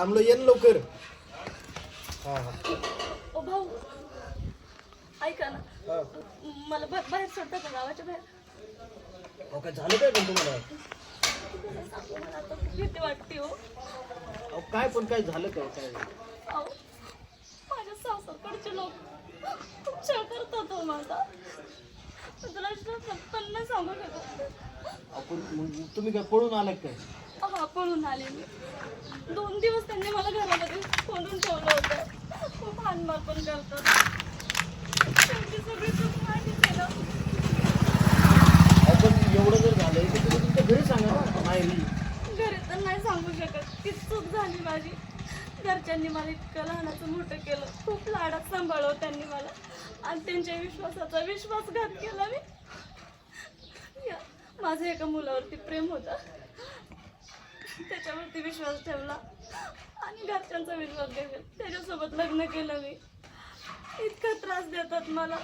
थांबलो ये ना लवकर. हा हा. ओ भाऊ. ऐका ना. हा. मला बा- बाहेर सोडता का गावाच्या बाहेर? अहो काय झालं काय पण तुम्हाला? तुम्हाला सांगू मला आता खूप भीती वाटते हो. अहो काय पण काय झालं काय काय? अहो माझ्या सासरकडचे लोक खूप छळ करतात हो माझा. तुला नाही सांगू शकत. आपण मग तुम्ही काय पळून आलात काय? हा पळून आले मी. दोन दिवस त्यांनी मला घरामध्ये कोंडून ठेवलं होतं. खूप हानमार पण करतात. शेवटी सगळी चूक एवढं जर झालंय तर तुम्ही तुमच्या घरी सांगा ना माहेरी घरी तर नाही सांगू शकत. ती चूक झाली माझी. घरच्यांनी मला इतकं लहानाचं मोठं केलं. खूप लाडात सांभाळलं त्यांनी मला. आणि त्यांच्या विश्वासाचा विश्वासघात केला मी. या, माझं एका मुलावरती प्रेम होतं. त्याच्यावरती विश्वास ठेवला. आणि घरच्यांचा विश्वास ठेवला त्याच्यासोबत लग्न केलं मी. इतका त्रास देतात मला.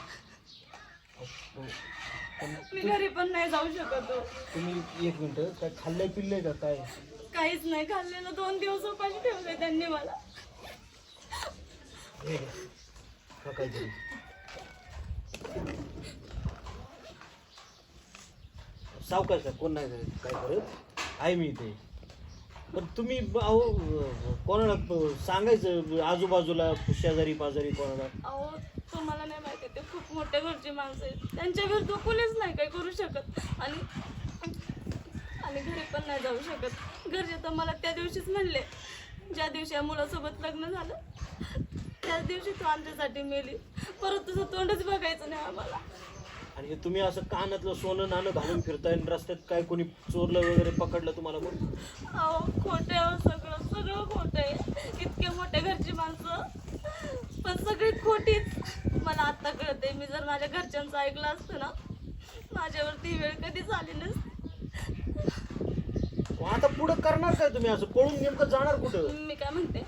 मी घरी पण नाही जाऊ शकत हो. तुम्ही एक मिनिट काय खाल्लंय पिल्लंय का काय? काहीच नाही खाल्लेलं. दोन दिवस उपाशी ठेवले त्यांनी मला. काहीतरी सावकाश कोण नाही काय करत? आहे मी इथे. पण तुम्ही ब- अहो कोणाला प- सांगायचं? आजूबाजूला शेजारी पाजारी कोणाला? अहो तुम्हाला नाही माहिती ते खूप मोठ्या घरची माणसं आहेत. त्यांच्या विरुद्ध कोणीच नाही काही करू शकत. आणि आणि घरी पण नाही जाऊ शकत. घरचे तर मला त्या दिवशीच म्हणले ज्या दिवशी या मुलासोबत लग्न झालं त्याच दिवशी तू आमच्यासाठी मेली. परत तुझं तोंडच बघायचं नाही आम्हाला. आणि हे तुम्ही असं कानातलं सोनं नाणं घालून फिरताय आणि रस्त्यात काय कोणी चोरलं वगैरे पकडलं तुम्हाला मग? अहो खोटं आहे हो सगळं. सगळं खोटं आहे. इतके मोठ्या घरची माणसं. पण सगळी खोटीच. मला आत्ता कळते मी जर माझ्या घरच्यांचं ऐकलं असतं ना माझ्यावरती वेळ कधीच आली नसती. मग आता पुढं करणार काय तुम्ही? असं पळून नेमकं जाणार कुठं? मी काय म्हणते?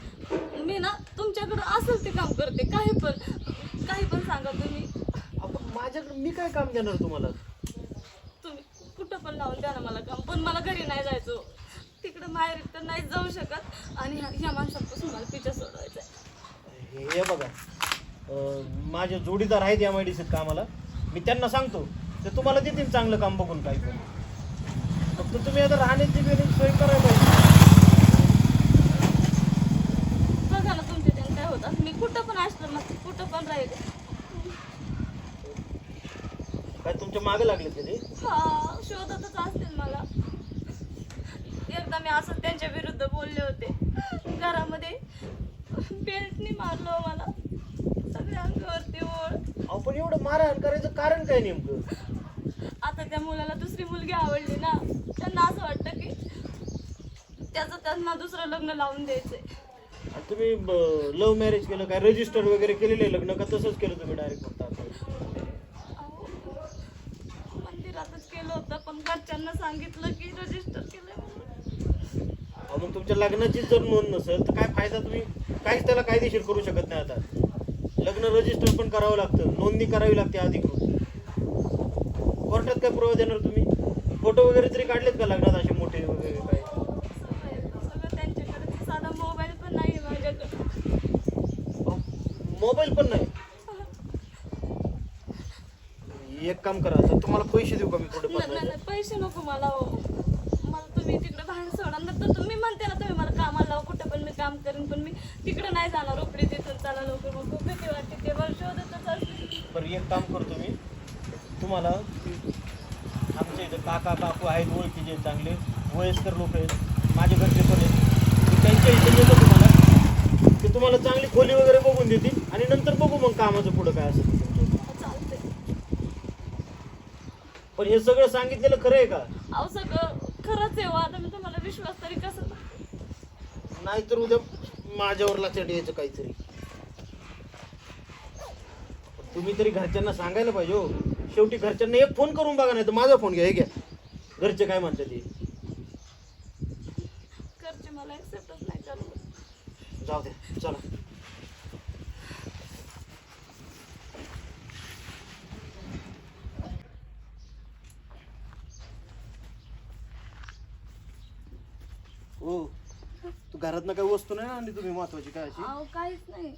मी ना तुमच्याकडं असेल ते काम करते. काही पण काही पण सांगा तुम्ही. माझ्याकडे मी काय काम देणार तुम्हाला? तुम्ही कुठं पण लावून द्या ना मला काम. पण मला घरी नाही जायचं. तिकडं माहेर तर नाही जाऊ शकत. आणि ह्या ह्या माणसांपासून मला पिछा सोडवायचा. हे हे बघा अं, माझे जोडीदार आहेत या मेडिसिन कामाला. मी त्यांना सांगतो ते तुम्हाला देतील चांगलं काम बघून काही पण फक्त तुम्ही आता राहण्याची वेगळी सोय करायला पाहिजे बघा ना तुमच्या त्यानं काय होतं मी कुठं पण आश्रमात कुठं पण राहील काय तुमच्या मागे लागले ते हा शोधतच असतील मला. एकदा मी असं त्यांच्या विरुद्ध बोलले होते. घरामध्ये बेल्टनी मारलं हो मला. सगळ्या अंगावरती ओळ आपण एवढं मारहाण करायचं कारण काय नेमकं? आता त्या मुलाला दुसरी मुलगी आवडली ना त्यांना असं वाटतं की त्याचं त्यांना दुसरं लग्न लावून द्यायचंय. तुम्ही लव्ह मॅरेज केलं काय? रजिस्टर वगैरे केलेलं लग्न का तसंच केलं तुम्ही डायरेक्ट फक्त आता? अहो, केलं होतं पण घरच्यांना सांगितलं की रजिस्टर म्हणून. अहो, मग तुमच्या लग्नाची जर नोंद नसेल तर काय फायदा तुम्ही? काहीच त्याला कायदेशीर करू शकत नाही आता. लग्न रजिस्टर पण करावं लागतं. नोंदणी करावी लागते अधिकृत. कोर्टात काय पुरावा देणार तुम्ही? फोटो वगैरे तरी काढलेत का लग्नात असे मोठे वगैरे काय? सगळं. सगळं त्यांच्याकडे. साधा मोबाईल पण नाही माझ्याकडे. मोबाईल पण नाही. एक काम करा आता तुम्हाला पैसे देऊ का मी थोडे पैसे नको मला हो. मला तुम्ही तिकडे बाहेर सोडा नंतर तुम्ही म्हणते ना तुम्ही मला कामाला लावा कुठं पण मी काम करेन पण मी तिकडे नाही जाणार उपडी तिथून चला लवकर मग खूप भीती वाटते ते वर्ष शोधतच असते. बरं एक काम करतो मी. तुम्हाला आमच्या इथं काका काकू आहेत ओळखीचे आहेत चांगले वयस्कर लोक आहेत माझ्या घरचे पण आहेत. मी त्यांच्या इथे देतो तुम्हाला. ते तुम्हाला चांगली खोली वगैरे बघून देतील आणि नंतर बघू मग कामाचं पुढं काय असेल ते पण हे सगळं सांगितलेलं खरं आहे का? अहो सगळं खरंच आहे हो. आता मी तुम्हाला विश्वास तरी कसं नाहीतर उद्या माझ्यावर लक्षात यायचं काहीतरी. तुम्ही तरी घरच्यांना सांगायला पाहिजे हो. शेवटी घरच्यांना एक फोन करून बघा नाही तर माझा फोन घ्या हे घ्या. घरचे काय म्हणतात ते घरचे मला ऍक्सेप्टच नाही करत. जाऊ द्या चला. हो. तू घरात काही वस्तू नाही आणली तुम्ही महत्वाची काय अशी? अहो काहीच नाही.